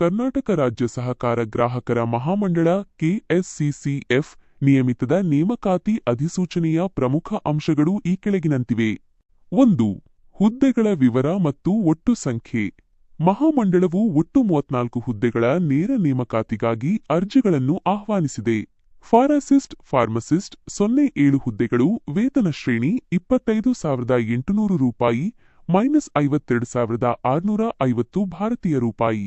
ಕರ್ನಾಟಕ ರಾಜ್ಯ ಸಹಕಾರ ಗ್ರಾಹಕರ ಮಹಾಮಂಡಳ ಕೆಎಸ್ಸಿಸಿಎಫ್ ನಿಯಮಿತದ ನೇಮಕಾತಿ ಅಧಿಸೂಚನೆಯ ಪ್ರಮುಖ ಅಂಶಗಳು ಈ ಕೆಳಗಿನಂತಿವೆ. ಒಂದು, ಹುದ್ದೆಗಳ ವಿವರ ಮತ್ತು ಒಟ್ಟು ಸಂಖ್ಯೆ. ಮಹಾಮಂಡಳವು ಒಟ್ಟು ಮೂವತ್ನಾಲ್ಕು ಹುದ್ದೆಗಳ ನೇರ ನೇಮಕಾತಿಗಾಗಿ ಅರ್ಜಿಗಳನ್ನು ಆಹ್ವಾನಿಸಿದೆ. ಫಾರಸಿಸ್ಟ್, ಫಾರ್ಮಸಿಸ್ಟ್ ಸೊನ್ನೆ ಏಳು ಹುದ್ದೆಗಳು, ವೇತನ ಶ್ರೇಣಿ ಇಪ್ಪತ್ತೈದು ಸಾವಿರದ ಎಂಟುನೂರು ರೂಪಾಯಿ, ಮೈನಸ್ ಐವತ್ತೆರಡು ಸಾವಿರದ ಆರುನೂರ ಐವತ್ತು ಭಾರತೀಯ ರೂಪಾಯಿ.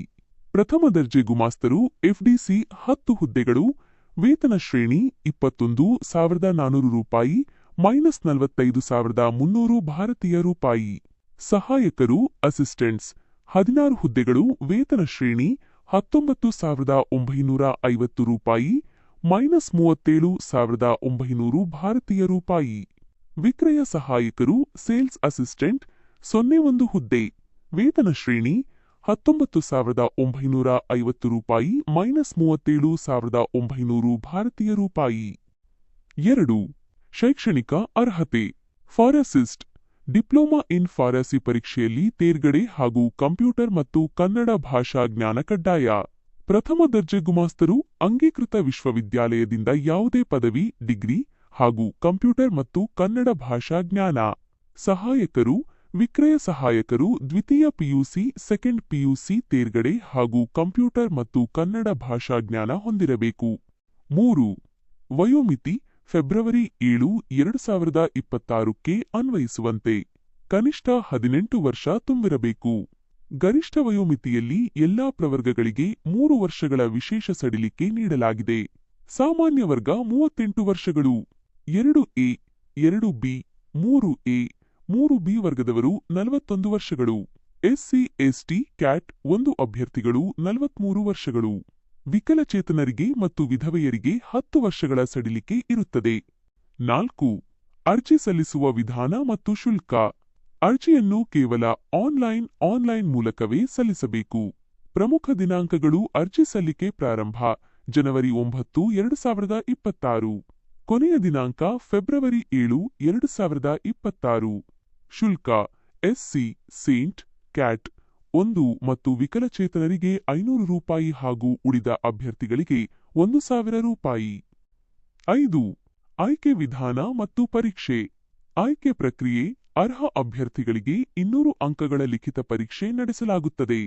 ಪ್ರಥಮ ದರ್ಜೆ ಗುಮಾಸ್ತರು ಎಫ್ಡಿಸಿ ಹತ್ತು ಹುದ್ದೆಗಳು, ವೇತನ ಶ್ರೇಣಿ ಇಪ್ಪತ್ತೊಂದು ಸಾವಿರದ ನಾನೂರು ರೂಪಾಯಿ, ಮೈನಸ್ ನಲವತ್ತೈದು ಸಾವಿರದ ಮುನ್ನೂರು ಭಾರತೀಯ ರೂಪಾಯಿ. ಸಹಾಯಕರು, ಅಸಿಸ್ಟೆಂಟ್ಸ್, ಹದಿನಾರು ಹುದ್ದೆಗಳು, ವೇತನ ಶ್ರೇಣಿ ಹತ್ತೊಂಬತ್ತು ಸಾವಿರದ ಒಂಬೈನೂರ ಐವತ್ತು ರೂಪಾಯಿ, ಮೈನಸ್ ಮೂವತ್ತೇಳು ಸಾವಿರದ ಒಂಬೈನೂರು ಭಾರತೀಯ ರೂಪಾಯಿ. ವಿಕ್ರಯ ಸಹಾಯಕರು, ಸೇಲ್ಸ್ ಅಸಿಸ್ಟೆಂಟ್, ಸೊನ್ನೆ ಒಂದು ಹುದ್ದೆ. ವೇತನ ಶ್ರೇಣಿ ಹತ್ತೊಂಬತ್ತು ಸಾವಿರದ ಒಂಬೈನೂರ ಐವತ್ತು ರೂಪಾಯಿ ಮೈನಸ್ ಮೂವತ್ತೇಳು ಸಾವಿರದ ಒಂಬೈನೂರು ಭಾರತೀಯ ರೂಪಾಯಿ. ಎರಡು, ಶೈಕ್ಷಣಿಕ ಅರ್ಹತೆ. ಫಾರಸಿಸ್ಟ್, ಡಿಪ್ಲೊಮಾ ಇನ್ ಫಾರಸಿ ಪರೀಕ್ಷೆಯಲ್ಲಿ ತೇರ್ಗಡೆ ಹಾಗೂ ಕಂಪ್ಯೂಟರ್ ಮತ್ತು ಕನ್ನಡ ಭಾಷಾ ಜ್ಞಾನ ಕಡ್ಡಾಯ. ಪ್ರಥಮ ದರ್ಜೆ ಗುಮಾಸ್ತರು ಅಂಗೀಕೃತ ವಿಶ್ವವಿದ್ಯಾಲಯದಿಂದ ಯಾವುದೇ ಪದವಿ, ಡಿಗ್ರಿ ಹಾಗೂ ಕಂಪ್ಯೂಟರ್ ಮತ್ತು ಕನ್ನಡ ಭಾಷಾ ಜ್ಞಾನ. ಸಹಾಯಕರು ವಿಕ್ರಯ ಸಹಾಯಕರು ದ್ವಿತೀಯ ಪಿಯುಸಿ, ಸೆಕೆಂಡ್ ಪಿಯುಸಿ ತೇರ್ಗಡೆ ಹಾಗೂ ಕಂಪ್ಯೂಟರ್ ಮತ್ತು ಕನ್ನಡ ಭಾಷಾ ಜ್ಞಾನ ಹೊಂದಿರಬೇಕು. ಮೂರು, ವಯೋಮಿತಿ, ಫೆಬ್ರವರಿ ಏಳು, ಎರಡು ಸಾವಿರದ ಇಪ್ಪತ್ತಾರಕ್ಕೆ ಅನ್ವಯಿಸುವಂತೆ. ಕನಿಷ್ಠ ಹದಿನೆಂಟು ವರ್ಷ ತುಂಬಿರಬೇಕು. ಗರಿಷ್ಠ ವಯೋಮಿತಿಯಲ್ಲಿ ಎಲ್ಲಾ ಪ್ರವರ್ಗಗಳಿಗೆ ಮೂರು ವರ್ಷಗಳ ವಿಶೇಷ ಸಡಿಲಿಕೆ ನೀಡಲಾಗಿದೆ. ಸಾಮಾನ್ಯ ವರ್ಗ ಮೂವತ್ತೆಂಟು ವರ್ಷಗಳು. ಎರಡು ಎ, ಎರಡು ಬಿ, ಮೂರು ಎ ಮೂರು ಬಿ ವರ್ಗದವರು ನಲವತ್ತೊಂದು ವರ್ಷಗಳು. ಎಸ್ಸಿ, ಎಸ್ಟಿ, ಕ್ಯಾಟ್ ಒಂದು ಅಭ್ಯರ್ಥಿಗಳು ನಲವತ್ಮೂರು ವರ್ಷಗಳು. ವಿಕಲಚೇತನರಿಗೆ ಮತ್ತು ವಿಧವೆಯರಿಗೆ ಹತ್ತು ವರ್ಷಗಳ ಸಡಿಲಿಕೆ ಇರುತ್ತದೆ. ನಾಲ್ಕು, ಅರ್ಜಿ ಸಲ್ಲಿಸುವ ವಿಧಾನ ಮತ್ತು ಶುಲ್ಕ. ಅರ್ಜಿಯನ್ನು ಕೇವಲ ಆನ್ಲೈನ್ ಆನ್ಲೈನ್ ಮೂಲಕವೇ ಸಲ್ಲಿಸಬೇಕು. ಪ್ರಮುಖ ದಿನಾಂಕಗಳು ಅರ್ಜಿ ಸಲ್ಲಿಕೆ ಪ್ರಾರಂಭ, ಜನವರಿ ಒಂಬತ್ತು, ಎರಡು ಸಾವಿರದ ಇಪ್ಪತ್ತಾರು. ಕೊನೆಯ ದಿನಾಂಕ ಫೆಬ್ರವರಿ ಏಳು, ಎರಡು ಸಾವಿರದ ಇಪ್ಪತ್ತಾರು. ಶುಲ್ಕ ಎಸ್ಸಿ ಸೇಂಟ್ ಕ್ಯಾಟ್ ಒಂದು ಮತ್ತು ವಿಕಲಚೇತನರಿಗೆ ಐನೂರು ರೂಪಾಯಿ ಹಾಗೂ ಉಳಿದ ಅಭ್ಯರ್ಥಿಗಳಿಗೆ ಒಂದು ಸಾವಿರ ರೂಪಾಯಿ. ಐದು, ಆಯ್ಕೆ ವಿಧಾನ ಮತ್ತು ಪರೀಕ್ಷೆ. ಆಯ್ಕೆ ಪ್ರಕ್ರಿಯೆ ಅರ್ಹ ಅಭ್ಯರ್ಥಿಗಳಿಗೆ ಇನ್ನೂರು ಅಂಕಗಳ ಲಿಖಿತ ಪರೀಕ್ಷೆ ನಡೆಸಲಾಗುತ್ತದೆ.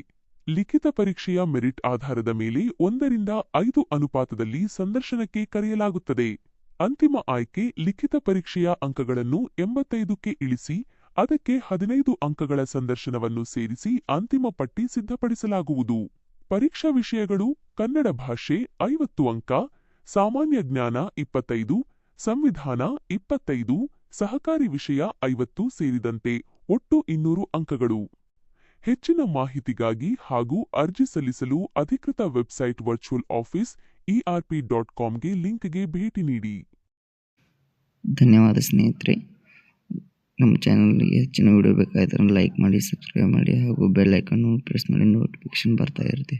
ಲಿಖಿತ ಪರೀಕ್ಷೆಯ ಮೆರಿಟ್ ಆಧಾರದ ಮೇಲೆ ಒಂದರಿಂದ ಐದು ಅನುಪಾತದಲ್ಲಿ ಸಂದರ್ಶನಕ್ಕೆ ಕರೆಯಲಾಗುತ್ತದೆ. ಅಂತಿಮ ಆಯ್ಕೆ ಲಿಖಿತ ಪರೀಕ್ಷೆಯ ಅಂಕಗಳನ್ನು ಎಂಬತ್ತೈದಕ್ಕೆ ಇಳಿಸಿ ಅದಕ್ಕೆ ಹದಿನೈದು ಅಂಕಗಳ ಸಂದರ್ಶನವನ್ನು ಸೇರಿಸಿ ಅಂತಿಮ ಪಟ್ಟಿ ಸಿದ್ಧಪಡಿಸಲಾಗುವುದು. ಪರೀಕ್ಷಾ ವಿಷಯಗಳು, ಕನ್ನಡ ಭಾಷೆ ಐವತ್ತು ಅಂಕ, ಸಾಮಾನ್ಯ ಜ್ಞಾನ ಇಪ್ಪತ್ತೈದು, ಸಂವಿಧಾನ ಇಪ್ಪತ್ತೈದು, ಸಹಕಾರಿ ವಿಷಯ ಐವತ್ತು ಸೇರಿದಂತೆ ಒಟ್ಟು ಇನ್ನೂರು ಅಂಕಗಳು. ಹೆಚ್ಚಿನ ಮಾಹಿತಿಗಾಗಿ ಹಾಗೂ ಅರ್ಜಿ ಸಲ್ಲಿಸಲು ಅಧಿಕೃತ website virtual office ERP dot ಕಾಮ್ಗೆ ಲಿಂಕ್ಗೆ ಭೇಟಿ ನೀಡಿ. ಧನ್ಯವಾದ ಸ್ನೇಹಿತರೆ. ನಮ್ಮ ಚಾನಲ್ಗೆ ಹೆಚ್ಚಿನ ವಿಡಿಯೋ ಬೇಕಾದರೆ ಲೈಕ್ ಮಾಡಿ ಸಬ್ಸ್ಕ್ರೈಬ್ ಮಾಡಿ ಹಾಗೂ ಬೆಲ್ ಐಕನ್ನು ಪ್ರೆಸ್ ಮಾಡಿ ನೋಟಿಫಿಕೇಶನ್ ಬರ್ತಾ ಇರುತ್ತೆ.